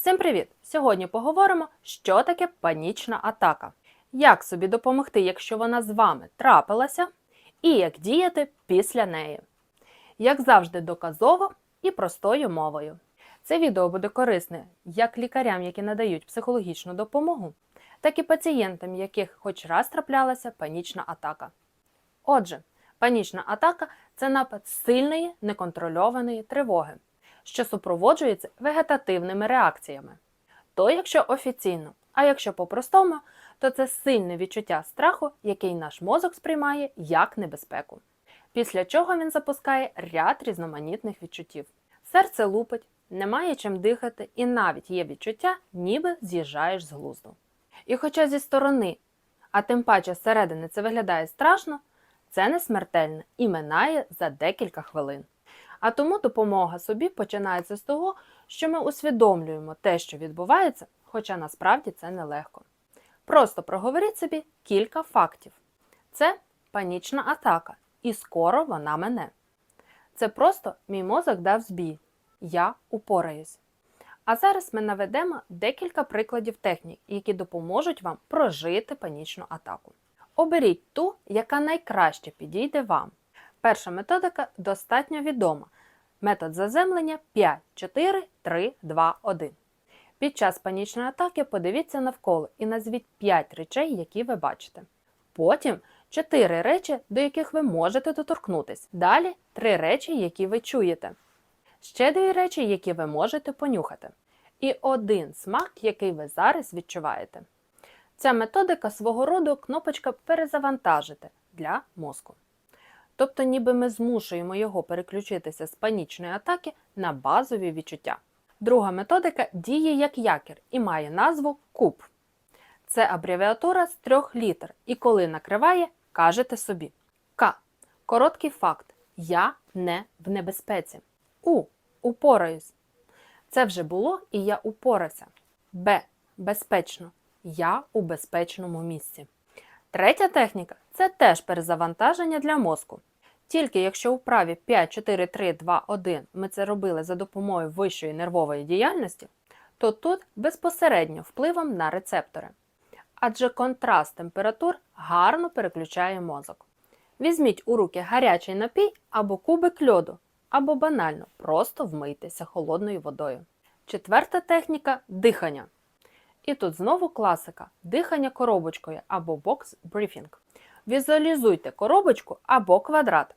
Всім привіт! Сьогодні поговоримо, що таке панічна атака, як собі допомогти, якщо вона з вами трапилася, і як діяти після неї. Як завжди, доказово і простою мовою. Це відео буде корисне як лікарям, які надають психологічну допомогу, так і пацієнтам, яких хоч раз траплялася панічна атака. Отже, панічна атака це напад сильної неконтрольованої тривоги, що супроводжується вегетативними реакціями. То якщо офіційно, а якщо по-простому, то це сильне відчуття страху, який наш мозок сприймає як небезпеку. Після чого він запускає ряд різноманітних відчуттів. Серце лупить, немає чим дихати, і навіть є відчуття, ніби з'їжджаєш з глузду. І хоча зі сторони, а тим паче зсередини це виглядає страшно, це не смертельне і минає за декілька хвилин. А тому допомога собі починається з того, що ми усвідомлюємо те, що відбувається, хоча насправді це нелегко. Просто проговоріть собі кілька фактів. Це панічна атака, і скоро вона мене. Це просто мій мозок дав збій. Я упораюсь. А зараз ми наведемо декілька прикладів технік, які допоможуть вам прожити панічну атаку. Оберіть ту, яка найкраще підійде вам. Перша методика достатньо відома. Метод заземлення 5, 4, 3, 2, 1. Під час панічної атаки подивіться навколо і назвіть 5 речей, які ви бачите. Потім 4 речі, до яких ви можете доторкнутися. Далі 3 речі, які ви чуєте. Ще 2 речі, які ви можете понюхати. І один смак, який ви зараз відчуваєте. Ця методика свого роду кнопочка перезавантажити для мозку. Тобто, ніби ми змушуємо його переключитися з панічної атаки на базові відчуття. Друга методика діє як якір і має назву куб. Це абревіатура з трьох літер, і коли накриває, кажете собі К. Короткий факт. Я не в небезпеці. У. Упораюсь. Це вже було і я упорався. Б. Безпечно. Я у безпечному місці. Третя техніка це теж перезавантаження для мозку. Тільки якщо у праві 5, 4, 3, 2, 1 ми це робили за допомогою вищої нервової діяльності, то тут безпосередньо впливом на рецептори. Адже контраст температур гарно переключає мозок. Візьміть у руки гарячий напій або кубик льоду, або банально просто вмийтеся холодною водою. Четверта техніка дихання. І тут знову класика дихання коробочкою або бокс брифінг. Візуалізуйте коробочку або квадрат.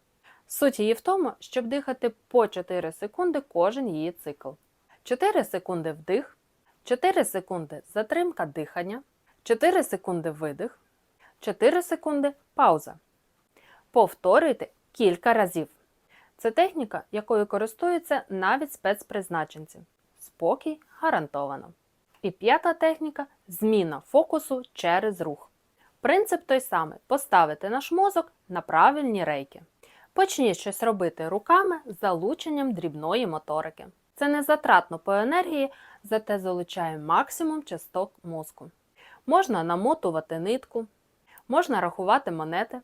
Суть її в тому, щоб дихати по 4 секунди кожен її цикл. 4 секунди вдих, 4 секунди затримка дихання, 4 секунди видих, 4 секунди пауза. Повторюйте кілька разів. Це техніка, якою користуються навіть спецпризначенці. Спокій гарантовано. І п'ята техніка зміна фокусу через рух. Принцип той самий поставити наш мозок на правильні рейки. Почніть щось робити руками з залученням дрібної моторики. Це не затратно по енергії, зате залучає максимум часток мозку. Можна намотувати нитку, можна рахувати монети,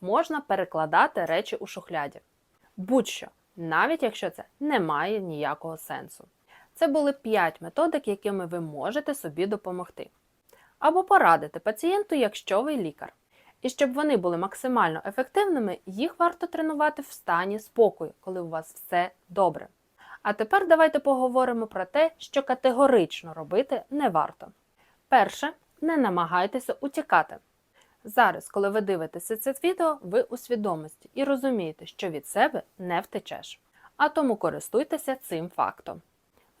можна перекладати речі у шухляді. Будь-що, навіть якщо це не має ніякого сенсу. Це були 5 методик, якими ви можете собі допомогти. Або порадити пацієнту, якщо ви лікар. І щоб вони були максимально ефективними, їх варто тренувати в стані спокою, коли у вас все добре. А тепер давайте поговоримо про те, що категорично робити не варто. Перше, не намагайтеся утікати. Зараз, коли ви дивитеся це відео, ви у свідомості і розумієте, що від себе не втечеш. А тому користуйтеся цим фактом.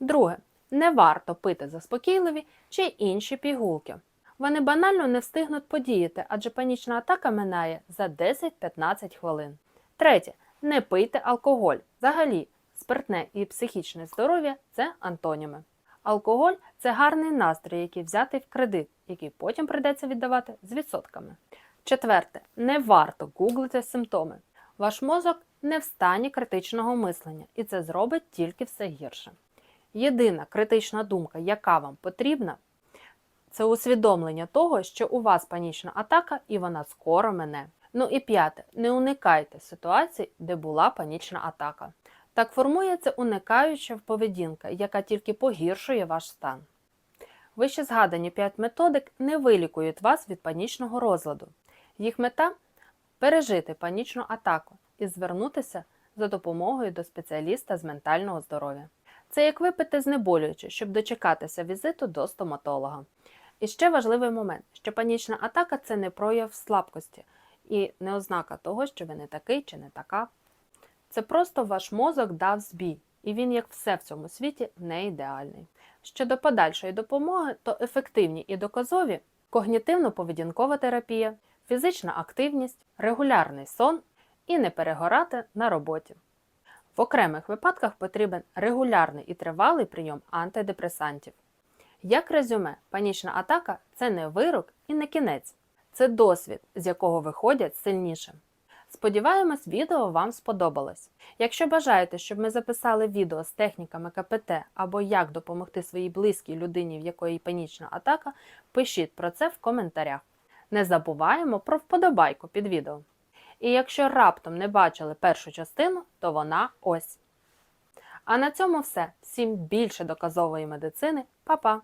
Друге, не варто пити заспокійливі чи інші пігулки. Вони банально не встигнуть подіяти, адже панічна атака минає за 10-15 хвилин. Третє, не пийте алкоголь. Взагалі, спиртне і психічне здоров'я це антоніми. Алкоголь це гарний настрій, який взятий в кредит, який потім прийдеться віддавати з відсотками. Четверте, не варто гуглити симптоми. Ваш мозок не в стані критичного мислення, і це зробить тільки все гірше. Єдина критична думка, яка вам потрібна, це усвідомлення того, що у вас панічна атака і вона скоро мене. Ну і п'яте, не уникайте ситуацій, де була панічна атака. Так формується уникаюча поведінка, яка тільки погіршує ваш стан. Вище згадані 5 методик не вилікують вас від панічного розладу. Їх мета пережити панічну атаку і звернутися за допомогою до спеціаліста з ментального здоров'я. Це як випити знеболююче, щоб дочекатися візиту до стоматолога. І ще важливий момент, що панічна атака це не прояв слабкості і не ознака того, що ви не такий чи не така. Це просто ваш мозок дав збій, і він, як все в цьому світі, не ідеальний. Щодо подальшої допомоги, то ефективні і доказові когнітивно-поведінкова терапія, фізична активність, регулярний сон і не перегорати на роботі. В окремих випадках потрібен регулярний і тривалий прийом антидепресантів. Як резюме, панічна атака це не вирок і не кінець, це досвід, з якого виходять сильнішим. Сподіваємось, відео вам сподобалось. Якщо бажаєте, щоб ми записали відео з техніками КПТ або як допомогти своїй близькій людині, в якої панічна атака, пишіть про це в коментарях. Не забуваємо про вподобайку під відео. І якщо раптом не бачили першу частину, то вона ось. А на цьому все. Всім більше доказової медицини. Па-па!